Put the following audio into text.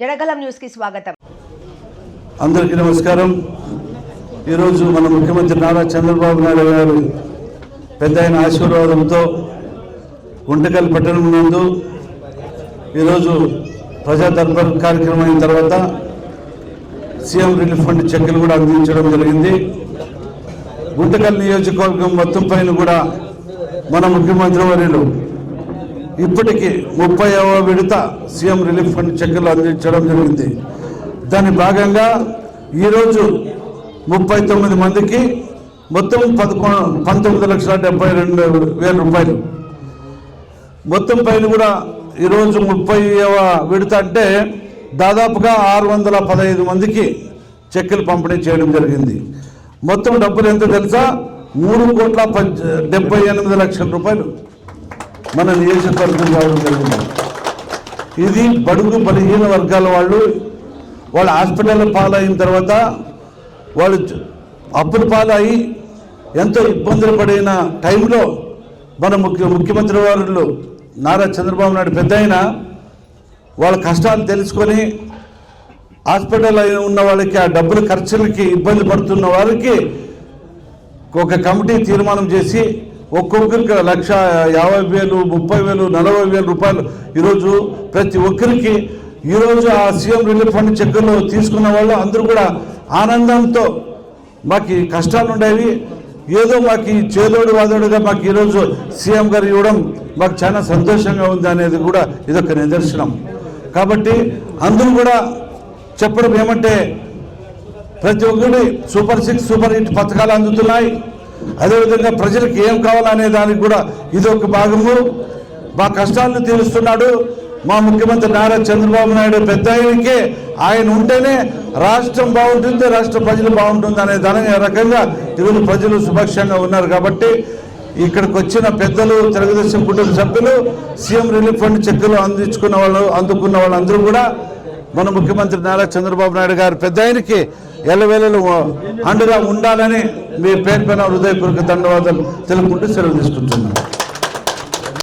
జడగలం న్యూస్కి స్వాగతం. అందరికీ నమస్కారం. ఈరోజు మన ముఖ్యమంత్రి నారా చంద్రబాబు నాయుడు గారు పెద్ద ఆయన ఆశీర్వాదంతో గుంటకల్ పట్టణం నందు ఈరోజు ప్రజా దర్బార్ కార్యక్రమం అయిన తర్వాత సీఎం రిలీఫ్ ఫండ్ చెక్కులు కూడా అందించడం జరిగింది. గుంటకల్ నియోజకవర్గం మొత్తం పైన కూడా మన ముఖ్యమంత్రి వర్యులు ఇప్పటికీ ముప్పైవ విడత సీఎం రిలీఫ్ ఫండ్ చెక్కులు అందించడం జరిగింది. దాని భాగంగా ఈరోజు ముప్పై తొమ్మిది మందికి మొత్తం పదకొండు పంతొమ్మిది లక్షల డెబ్బై రెండు వేల రూపాయలు. మొత్తం పైన కూడా ఈరోజు ముప్పైవ విడత అంటే దాదాపుగా ఆరు వందల పదహైదు మందికి చెక్కులు పంపిణీ చేయడం జరిగింది. మొత్తం డబ్బులు ఎంత తెలుసా? మూడు కోట్ల పంచ డెబ్బై ఎనిమిది లక్షల రూపాయలు. మన నియోజకవర్గం రావడం జరిగింది. ఇది బడుగు బలహీన వర్గాల వాళ్ళు వాళ్ళ హాస్పిటల్ పాలైన తర్వాత వాళ్ళు అప్పులు అప్పుల ఎంతో ఇబ్బందులు పడిన టైంలో మన ముఖ్య ముఖ్యమంత్రి వారు నారా చంద్రబాబు నాయుడు పెద్ద వాళ్ళ కష్టాలు తెలుసుకొని హాస్పిటల్ ఉన్న వాళ్ళకి ఆ డబ్బుల ఖర్చులకి ఇబ్బంది పడుతున్న వారికి ఒక కమిటీ తీర్మానం చేసి ఒక్కొక్కరికి లక్ష యాభై వేలు ముప్పై వేలు నలభై వేల రూపాయలు. ఈరోజు ప్రతి ఒక్కరికి ఈరోజు ఆ సీఎం రిలీఫ్ ఫండ్ చెక్కులు తీసుకున్న వాళ్ళు అందరూ కూడా ఆనందంతో మాకు కష్టాలు ఉండేవి. ఏదో మాకు చేదోడు వాదోడుగా మాకు ఈరోజు సీఎం గారు ఇవ్వడం మాకు చాలా సంతోషంగా ఉంది అనేది కూడా ఇదొక నిదర్శనం. కాబట్టి అందరూ కూడా చెప్పడం ఏమంటే ప్రతి ఒక్కరి సూపర్ సిక్స్ సూపర్ హిట్ పథకాలు అందుతున్నాయి. అదేవిధంగా ప్రజలకు ఏం కావాలనే దానికి కూడా ఇది ఒక భాగము. మా కష్టాలను తీరుస్తున్నాడు. మా ముఖ్యమంత్రి నారా చంద్రబాబు నాయుడు పెద్ద ఆయనకే. ఆయన ఉంటేనే రాష్ట్రం బాగుంటుంది రాష్ట్ర ప్రజలు బాగుంటుంది అనే దాని రకంగా తెలుగు ప్రజలు సుభాక్షంగా ఉన్నారు కాబట్టి ఇక్కడికి వచ్చిన పెద్దలు తెలుగుదేశం కుటుంబ సభ్యులు సీఎం రిలీఫ్ ఫండ్ చెక్కులు అందించుకున్న వాళ్ళు అందుకున్న వాళ్ళందరూ కూడా మన ముఖ్యమంత్రి నారా చంద్రబాబు నాయుడు గారు పెద్ద ఆయనకి ఎల్లవేళలు అండగా ఉండాలని మీ పేరు పైన హృదయపూర్వక ధన్యవాదాలు తెలుపుకుంటూ సెలవు తీసుకుంటున్నాను.